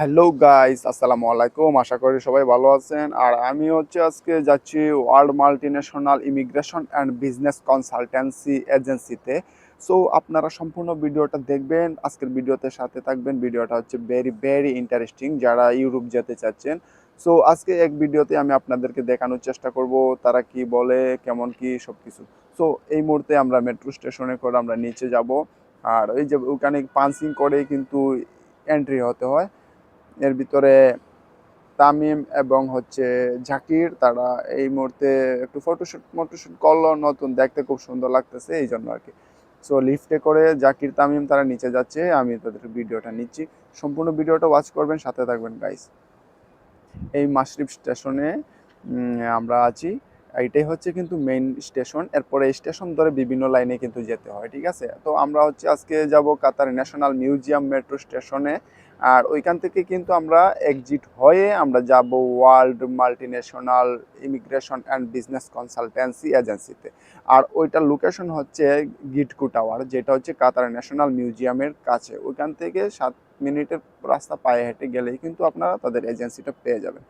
Hello guys আসসালামু আলাইকুম আশা করি সবাই ভালো আছেন। আর আমি হচ্ছে আজকে যাচ্ছি world multinational immigration and business consultancy এজেন্সিতে সো আপনারা সম্পূর্ণ ভিডিওটা দেখবেন। আজকের ভিডিওতে সাথে থাকবেন। ভিডিওটা হচ্ছে ভেরি ভেরি ইন্টারেস্টিং যারা ইউরোপ যেতে চাচ্ছেন। সো আজকে এক ভিডিওতে আমি আপনাদেরকে দেখানোর চেষ্টা করব, তারা কি বলে, কেমন কি সব কিছু সো এই মুহূর্তে আমরা মেট্রো স্টেশনে করে আমরা নিচে যাব। আর ওই যে ওখানে পাঞ্চিং করে কিন্তু এন্ট্রি হতে হয়। এর ভিতরে তামিম এবং হচ্ছে জাকির, তারা এই মুহূর্তে একটু ফটোশ্যুট ফটোশ্যুট করল, নতুন, দেখতে খুব সুন্দর লাগতেছে এই জন্য আর কি। সো লিফটে করে জাকির, তামিম, তারা নিচে যাচ্ছে, আমি তাদের ভিডিওটা নিচ্ছি। সম্পূর্ণ ভিডিওটা ওয়াচ করবেন, সাথে থাকবেন গাইস এই মাসরিফ স্টেশনে আমরা আছি। এইটাই হচ্ছে কিন্তু মেইন স্টেশন এরপরে স্টেশন ধরে বিভিন্ন লাইনে কিন্তু যেতে হয়, ঠিক আছে? তো আমরা হচ্ছে আজকে যাব কাতার ন্যাশনাল মিউজিয়াম মেট্রো স্টেশনে আর ওইখান থেকে কিন্তু আমরা এক্সিট হয়ে আমরা যাব world multinational immigration and business consultancy এজেন্সিতে আর ওইটার লোকেশন হচ্ছে গিটকু টাওয়ার যেটা হচ্ছে কাতার ন্যাশনাল মিউজিয়ামের কাছে। ওইখান থেকে সাত মিনিটের রাস্তা পায়ে হেঁটে গেলেই কিন্তু আপনারা তাদের এজেন্সিটা পেয়ে যাবেন।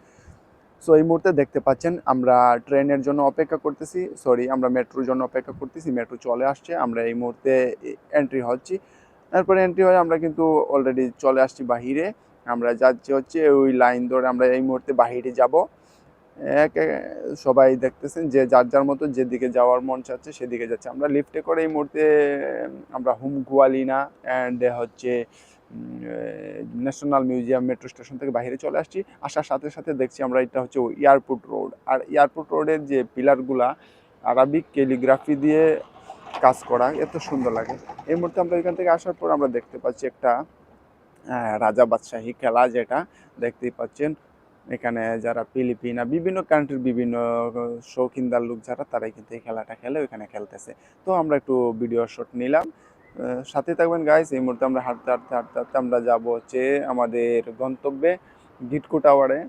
সো এই মুহূর্তে দেখতে পাচ্ছেন, আমরা ট্রেনের জন্য অপেক্ষা করতেছি। সরি আমরা মেট্রোর জন্য অপেক্ষা করতেছি। মেট্রো চলে আসছে। আমরা এই মুহূর্তে এন্ট্রি হচ্ছি। তারপরে এন্ট্রি হয়ে আমরা কিন্তু অলরেডি চলে আসছি বাহিরে। আমরা যাচ্ছি হচ্ছে ওই লাইন ধরে আমরা এই মুহূর্তে বাহিরে যাব। এক সবাই দেখতেছেন যে যার যার মতো যেদিকে যাওয়ার মন চাচ্ছে সেদিকে যাচ্ছে। আমরা লিফটে করে এই মুহূর্তে, আমরা হুম গুয়ালিনা অ্যান্ড হচ্ছে ন্যাশনাল মিউজিয়াম মেট্রো স্টেশন থেকে বাইরে চলে আসছি। আসার সাথে সাথে দেখছি আমরা এটা হচ্ছে এয়ারপোর্ট রোড আর এয়ারপোর্ট রোডের যে পিলারগুলা আরবিক ক্যালিগ্রাফি দিয়ে কাজ করা, এত সুন্দর লাগে। এই মুহূর্তে আমরা এখান থেকে আসার পর আমরা দেখতে পাচ্ছি একটা রাজা বাদশাহী খেলা যেটা দেখতেই পাচ্ছেন। এখানে যারা ফিলিপিনা বিভিন্ন কান্ট্রির বিভিন্ন শৌখিনদার লোক যারা, তারাই কিন্তু এই খেলাটা খেলে, ওইখানে খেলতেছে। তো আমরা একটু ভিডিও শট নিলাম। সাথে থাকবেন গাইস এই মুহূর্তে আমরা হাঁটতে হাঁটতে হাঁটতে হাঁটতে আমরা যাব হচ্ছে আমাদের গন্তব্যে গিটকু টাওয়ারে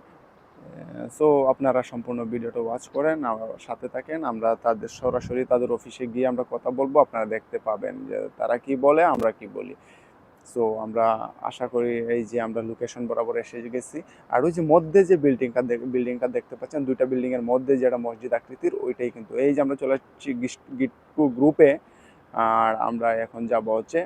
সো আপনারা সম্পূর্ণ ভিডিওটা ওয়াচ করেন আর সাথে থাকেন, আমরা তাদের সরাসরি তাদের অফিসে গিয়ে আমরা কথা বলব, আপনারা দেখতে পাবেন যে তারা কি বলে, আমরা কি বলি। সো আমরা আশা করি এই যে আমরা লোকেশন বরাবর এসে গেছি। আর ওই যে মধ্যে যে বিল্ডিংটা বিল্ডিংটা দেখতে পাচ্ছেন, দুইটা বিল্ডিংয়ের মধ্যে যেটা মসজিদ আকৃতির, ওইটাই কিন্তু। এই যে আমরা চলে আসছি গিটকু গ্রুপে আর আমরা এখন যাব হচ্ছে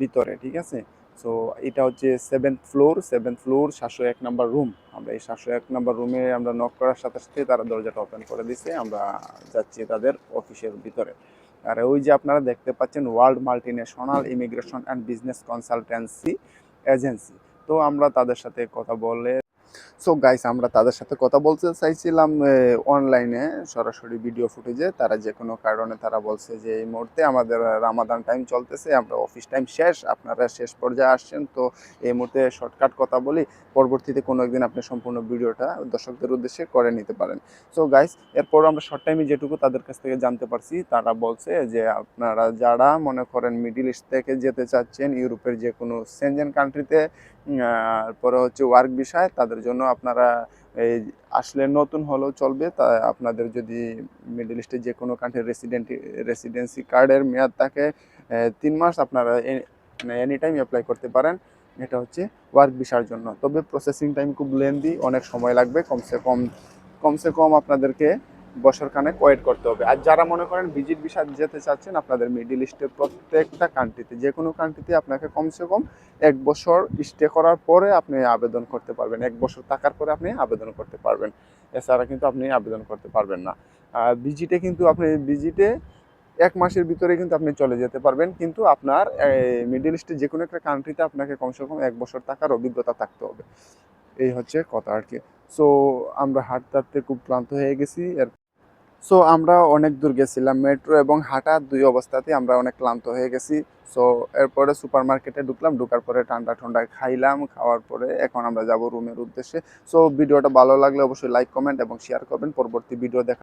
ভিতরে, ঠিক আছে? সো এটা হচ্ছে সেভেন্থ ফ্লোর সেভেন্থ ফ্লোর সাতশো এক নাম্বার রুম আমরা এই সাতশো এক নাম্বার রুমে আমরা নক করার সাথে সাথে তারা দরজাটা ওপেন করে দিছে, আমরা যাচ্ছি তাদের অফিসের ভিতরে। আর ওই যে আপনারা দেখতে পাচ্ছেন world multinational immigration and business consultancy agency তো আমরা তাদের সাথে কথা বলে সো গাইস আমরা তাদের সাথে কথা বলতে চাইছিলাম অনলাইনে সরাসরি ভিডিও ফুটেজে তারা যে কোনো কারণে তারা বলছে যে, এই মুহূর্তে আমাদের রামাদান টাইম চলতেছে, আমরা অফিস টাইম শেষ, আপনারা শেষ পর্যায়ে আসছেন। তো এই মুহূর্তে শর্টকাট কথা বলি, পরবর্তীতে কোনো একদিন আপনি সম্পূর্ণ ভিডিওটা দর্শকদের উদ্দেশ্যে করে নিতে পারেন। সো গাইস এরপর আমরা শর্ট টাইমে যেটুকু তাদের কাছ থেকে জানতে পারছি, তারা বলছে যে, আপনারা যারা মনে করেন মিডিল ইস্ট থেকে যেতে চাচ্ছেন ইউরোপের যে কোনো সেনজেন কান্ট্রিতে পরে হচ্ছে ওয়ার্ক বিষয় তাদের জন্য আপনারা এই আসলে নতুন হলেও চলবে। তা আপনাদের যদি মিডল ইস্টের যে কোনো কান্ট্রির রেসিডেন্ট রেসিডেন্সি কার্ডের মেয়াদ থাকে তিন মাস আপনারা এনি টাইম অ্যাপ্লাই করতে পারেন। এটা হচ্ছে ওয়ার্ক ভিসার জন্য। তবে প্রসেসিং টাইম খুব লেন্দি অনেক সময় লাগবে। কমসে কম কমসে কম আপনাদেরকে বছর খানেক ওয়েট করতে হবে। আর যারা মনে করেন ভিজিট ভিসা যেতে চাচ্ছেন, আপনাদের মিডিল ইস্টের প্রত্যেকটা কান্ট্রিতে যে কোনো কান্ট্রিতে আপনাকে কমসে কম এক বছর স্টে করার পরে আপনি আবেদন করতে পারবেন। এক বছর থাকার পরে আপনি আবেদন করতে পারবেন। এছাড়া কিন্তু আপনি আবেদন করতে পারবেন না। ভিজিটে কিন্তু আপনি ভিজিটে এক মাসের ভিতরে কিন্তু আপনি চলে যেতে পারবেন। কিন্তু আপনার মিডিল ইস্টে যে কোনো একটা কান্ট্রিতে আপনাকে কমসে কম এক বছর থাকার অভিজ্ঞতা থাকতে হবে। এই হচ্ছে কথা আর কি। সো আমরা হাঁটতে হাঁটতে খুব ক্লান্ত হয়ে গেছি। এর সো আমরা অনেক দূর গেছিলাম মেট্রো এবং হাঁটা দুই অবস্থাতেই আমরা অনেক ক্লান্ত হয়ে গেছি। সো এরপরে সুপার মার্কেটে ঢুকলাম, ঢুকার পরে ঠান্ডা ঠান্ডা খাইলাম, খাওয়ার পরে এখন আমরা যাব রুমের উদ্দেশ্যে। সো ভিডিওটা ভালো লাগলে অবশ্যই লাইক কমেন্ট এবং শেয়ার করবেন। পরবর্তী ভিডিও দেখা